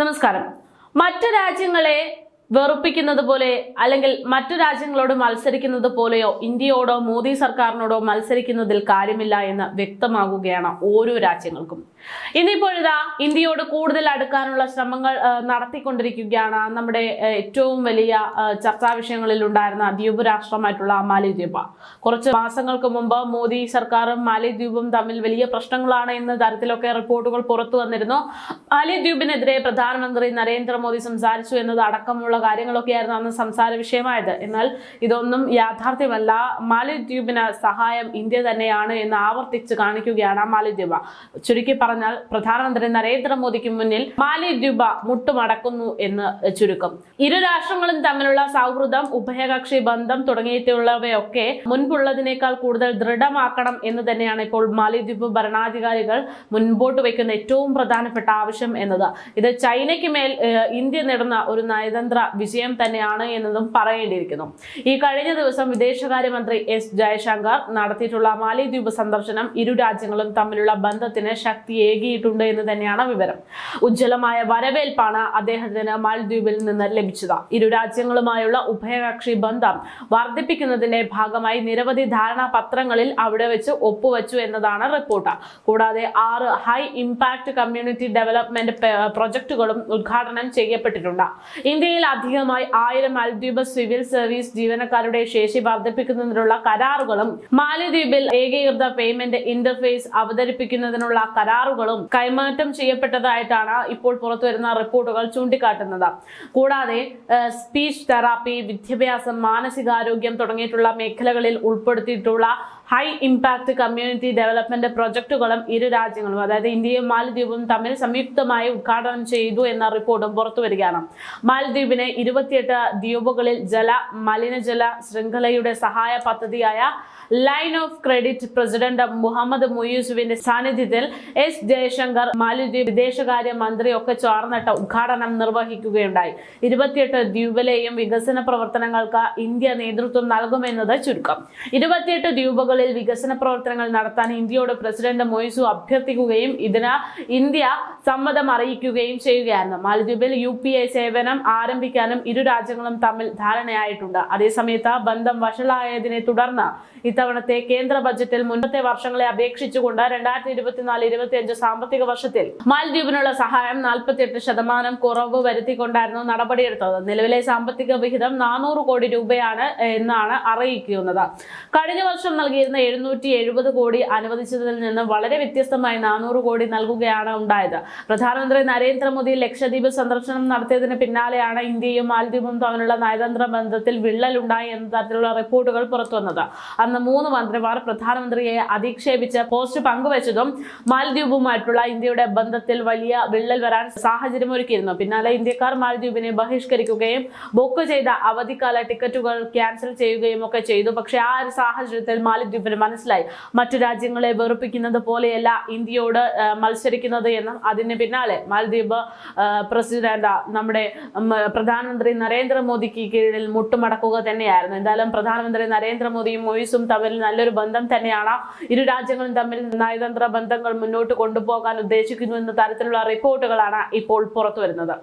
നമസ്കാരം. മറ്റു രാജ്യങ്ങളെ വെറുപ്പിക്കുന്നത് പോലെ അല്ലെങ്കിൽ മറ്റു രാജ്യങ്ങളോട് മത്സരിക്കുന്നത് പോലെയോ ഇന്ത്യയോടോ മോദി സർക്കാരിനോടോ മത്സരിക്കുന്നതിൽ കാര്യമില്ല എന്ന് വ്യക്തമാകുകയാണ് ഓരോ രാജ്യങ്ങൾക്കും. ഇനിയിപ്പോഴിതാ ഇന്ത്യയോട് കൂടുതൽ അടുക്കാനുള്ള ശ്രമങ്ങൾ നടത്തിക്കൊണ്ടിരിക്കുകയാണ്. നമ്മുടെ ഏറ്റവും വലിയ ചർച്ചാ വിഷയങ്ങളിൽ ഉണ്ടായിരുന്ന ദ്വീപ് രാഷ്ട്രമായിട്ടുള്ള മാലിദ്വീപ്. കുറച്ച് മാസങ്ങൾക്ക് മുമ്പ് മോദി സർക്കാരും മാലിദ്വീപും തമ്മിൽ വലിയ പ്രശ്നങ്ങളാണ് എന്ന തരത്തിലൊക്കെ റിപ്പോർട്ടുകൾ പുറത്തു വന്നിരുന്നു. മാലിദ്വീപിനെതിരെ പ്രധാനമന്ത്രി നരേന്ദ്രമോദി സംസാരിച്ചു എന്നത് അടക്കമുള്ള കാര്യങ്ങളൊക്കെയായിരുന്നു അന്ന് സംസാര വിഷയമായത്. എന്നാൽ ഇതൊന്നും യാഥാർത്ഥ്യമല്ല. മാലിദ്വീപിന് സഹായം ഇന്ത്യ തന്നെയാണ് എന്ന് ആവർത്തിച്ച് കാണിക്കുകയാണ് മാലിദ്വീപ്. ചുരുക്കി പറഞ്ഞാൽ പ്രധാനമന്ത്രി നരേന്ദ്രമോദിക്ക് മുന്നിൽ മാലിദ്വീപ മുട്ടുമടക്കുന്നു എന്ന് ചുരുക്കം. ഇരു രാഷ്ട്രങ്ങളും തമ്മിലുള്ള സൗഹൃദം ഉഭയകക്ഷി ബന്ധം തുടങ്ങിയിട്ടുള്ളവയൊക്കെ മുൻപുള്ളതിനേക്കാൾ കൂടുതൽ ദൃഢമാക്കണം എന്ന് തന്നെയാണ് ഇപ്പോൾ മാലിദ്വീപ് ഭരണാധികാരികൾ മുൻപോട്ട് വയ്ക്കുന്ന ഏറ്റവും പ്രധാനപ്പെട്ട ആവശ്യം എന്നത്. ഇത് ചൈനയ്ക്ക് മേൽ ഇന്ത്യ നേടുന്ന ഒരു നയതന്ത്ര വിജയം തന്നെയാണ് എന്നതും പറയേണ്ടിയിരിക്കുന്നു. ഈ കഴിഞ്ഞ ദിവസം വിദേശകാര്യമന്ത്രി എസ് ജയശങ്കർ നടത്തിയിട്ടുള്ള മാലിദ്വീപ് സന്ദർശനം ഇരു രാജ്യങ്ങളും തമ്മിലുള്ള ബന്ധത്തിന് ശക്തി ഏകിയിട്ടുണ്ട് എന്ന് തന്നെയാണ് വിവരം. ഉജ്ജ്വലമായ വരവേൽപ്പാണ് അദ്ദേഹത്തിന് മാലദ്വീപിൽ നിന്ന് ലഭിച്ചത്. ഇരു രാജ്യങ്ങളുമായുള്ള ഉഭയകക്ഷി ബന്ധം വർദ്ധിപ്പിക്കുന്നതിന്റെ ഭാഗമായി നിരവധി ധാരണാപത്രങ്ങളിൽ അവിടെ വെച്ച് ഒപ്പുവെച്ചു എന്നതാണ് റിപ്പോർട്ട്. കൂടാതെ ആറ് ഹൈ ഇമ്പാക്ട് കമ്മ്യൂണിറ്റി ഡെവലപ്മെന്റ് പ്രൊജക്ടുകളും ഉദ്ഘാടനം ചെയ്യപ്പെട്ടിട്ടുണ്ട്. ഇന്ത്യയിൽ അധികമായി ആയിരം മാലദ്വീപ് സിവിൽ സർവീസ് ജീവനക്കാരുടെ ശേഷി വർദ്ധിപ്പിക്കുന്നതിനുള്ള കരാറുകളും മാലദ്വീപിൽ ഏകീകൃത പേയ്മെന്റ് ഇന്റർഫേസ് അവതരിപ്പിക്കുന്നതിനുള്ള കരാറുകളും കൈമാറ്റം ചെയ്യപ്പെട്ടതായിട്ടാണ് ഇപ്പോൾ പുറത്തുവരുന്ന റിപ്പോർട്ടുകൾ ചൂണ്ടിക്കാട്ടുന്നത്. കൂടാതെ സ്പീച്ച് തെറാപ്പി വിദ്യാഭ്യാസം മാനസികാരോഗ്യം തുടങ്ങിയിട്ടുള്ള മേഖലകളിൽ ഉൾപ്പെടുത്തിയിട്ടുള്ള ഹൈ ഇമ്പാക്ട് കമ്മ്യൂണിറ്റി ഡെവലപ്മെന്റ് പ്രൊജക്ടുകളും ഇരു രാജ്യങ്ങളും അതായത് ഇന്ത്യയും മാലദ്വീപും തമ്മിൽ സംയുക്തമായി ഉദ്ഘാടനം ചെയ്തു എന്ന റിപ്പോർട്ടും പുറത്തു വരികയാണ്. മാലദ്വീപിന് ഇരുപത്തിയെട്ട് ദ്വീപുകളിൽ ജല മലിനജല ശൃംഖലയുടെ സഹായ പദ്ധതിയായ line of credit president Mohamed മുയൂസുവിന്റെ സാന്നിധ്യത്തിൽ എസ് ജയശങ്കർ മാലദ്വീപ് വിദേശകാര്യ മന്ത്രി ഒക്കെ ചേർന്നിട്ട് ഉദ്ഘാടനം നിർവഹിക്കുകയുണ്ടായി. ഇരുപത്തിയെട്ട് ദ്വീപിലെയും വികസന പ്രവർത്തനങ്ങൾക്ക് ഇന്ത്യ നേതൃത്വം നൽകുമെന്നത് ചുരുക്കം. ഇരുപത്തിയെട്ട് ദ്വീപുകളിൽ വികസന പ്രവർത്തനങ്ങൾ നടത്താൻ ഇന്ത്യയോട് പ്രസിഡന്റ് മൊയ്സു അഭ്യർത്ഥിക്കുകയും ഇതിന് ഇന്ത്യ സമ്മതം അറിയിക്കുകയും ചെയ്യുകയായിരുന്നു. മാലദ്വീപിൽ യു പി ഐ സേവനം ആരംഭിക്കാനും ഇരു രാജ്യങ്ങളും തമ്മിൽ ധാരണയായിട്ടുണ്ട്. അതേസമയത്ത് ബന്ധം വഷളായതിനെ തുടർന്ന് ഇത്തവണത്തെ കേന്ദ്ര ബജറ്റിൽ മുൻപത്തെ വർഷങ്ങളെ അപേക്ഷിച്ചുകൊണ്ട് രണ്ടായിരത്തി ഇരുപത്തിനാല് ഇരുപത്തിയഞ്ച് സാമ്പത്തിക വർഷത്തിൽ മാലദ്വീപിനുള്ള സഹായം നാൽപ്പത്തിയെട്ട് ശതമാനം കുറവ് വരുത്തിക്കൊണ്ടായിരുന്നു നടപടിയെടുത്തത്. നിലവിലെ സാമ്പത്തിക വിഹിതം നാനൂറ് കോടി രൂപയാണ് എന്നാണ് അറിയിക്കുന്നത്. കഴിഞ്ഞ വർഷം നൽകിയിരുന്ന എഴുന്നൂറ്റി എഴുപത് കോടി അനുവദിച്ചതിൽ നിന്ന് വളരെ വ്യത്യസ്തമായി നാനൂറ് കോടി നൽകുകയാണ് ഉണ്ടായത്. പ്രധാനമന്ത്രി നരേന്ദ്രമോദി ലക്ഷദ്വീപ് സന്ദർശനം നടത്തിയതിന് പിന്നാലെയാണ് ഇന്ത്യയും മാലദ്വീപും തമ്മിലുള്ള നയതന്ത്ര ബന്ധത്തിൽ വിള്ളലുണ്ടായി എന്ന തരത്തിലുള്ള റിപ്പോർട്ടുകൾ പുറത്തുവന്നത്. അന്ന് മൂന്ന് മന്ത്രിമാർ പ്രധാനമന്ത്രിയെ അധിക്ഷേപിച്ച് പോസ്റ്റ് പങ്കുവച്ചതും മാലദ്വീപുമായിട്ടുള്ള ഇന്ത്യയുടെ ബന്ധത്തിൽ വലിയ വിള്ളൽ വരാൻ സാഹചര്യം ഒരുക്കിയിരുന്നു. പിന്നാലെ ഇന്ത്യക്കാർ മാലദ്വീപിനെ ബഹിഷ്കരിക്കുകയും ബുക്ക് ചെയ്ത അവധിക്കാല ടിക്കറ്റുകൾ ക്യാൻസൽ ചെയ്യുകയും ഒക്കെ ചെയ്തു. പക്ഷേ ആ ഒരു സാഹചര്യത്തിൽ മാലിദ്വീപിന് മനസ്സിലായി. മറ്റു രാജ്യങ്ങളെ വെറുപ്പിക്കുന്നത് പോലെയല്ല ഇന്ത്യയോട് മത്സരിക്കുന്നത് എന്നും അതിന് പിന്നാലെ മാലദ്വീപ് പ്രസിഡന്റ് നമ്മുടെ പ്രധാനമന്ത്രി നരേന്ദ്രമോദിക്ക് കീഴിൽ മുട്ടുമടക്കുക തന്നെയായിരുന്നു. എന്തായാലും പ്രധാനമന്ത്രി നരേന്ദ്രമോദിയും മൊയ്സും തമ്മിൽ നല്ലൊരു ബന്ധം തന്നെയാണ്. ഇരു രാജ്യങ്ങളും തമ്മിൽ നയതന്ത്ര ബന്ധങ്ങൾ മുന്നോട്ട് കൊണ്ടുപോകാൻ ഉദ്ദേശിക്കുന്നു എന്ന തരത്തിലുള്ള റിപ്പോർട്ടുകളാണ് ഇപ്പോൾ പുറത്തു വരുന്നത്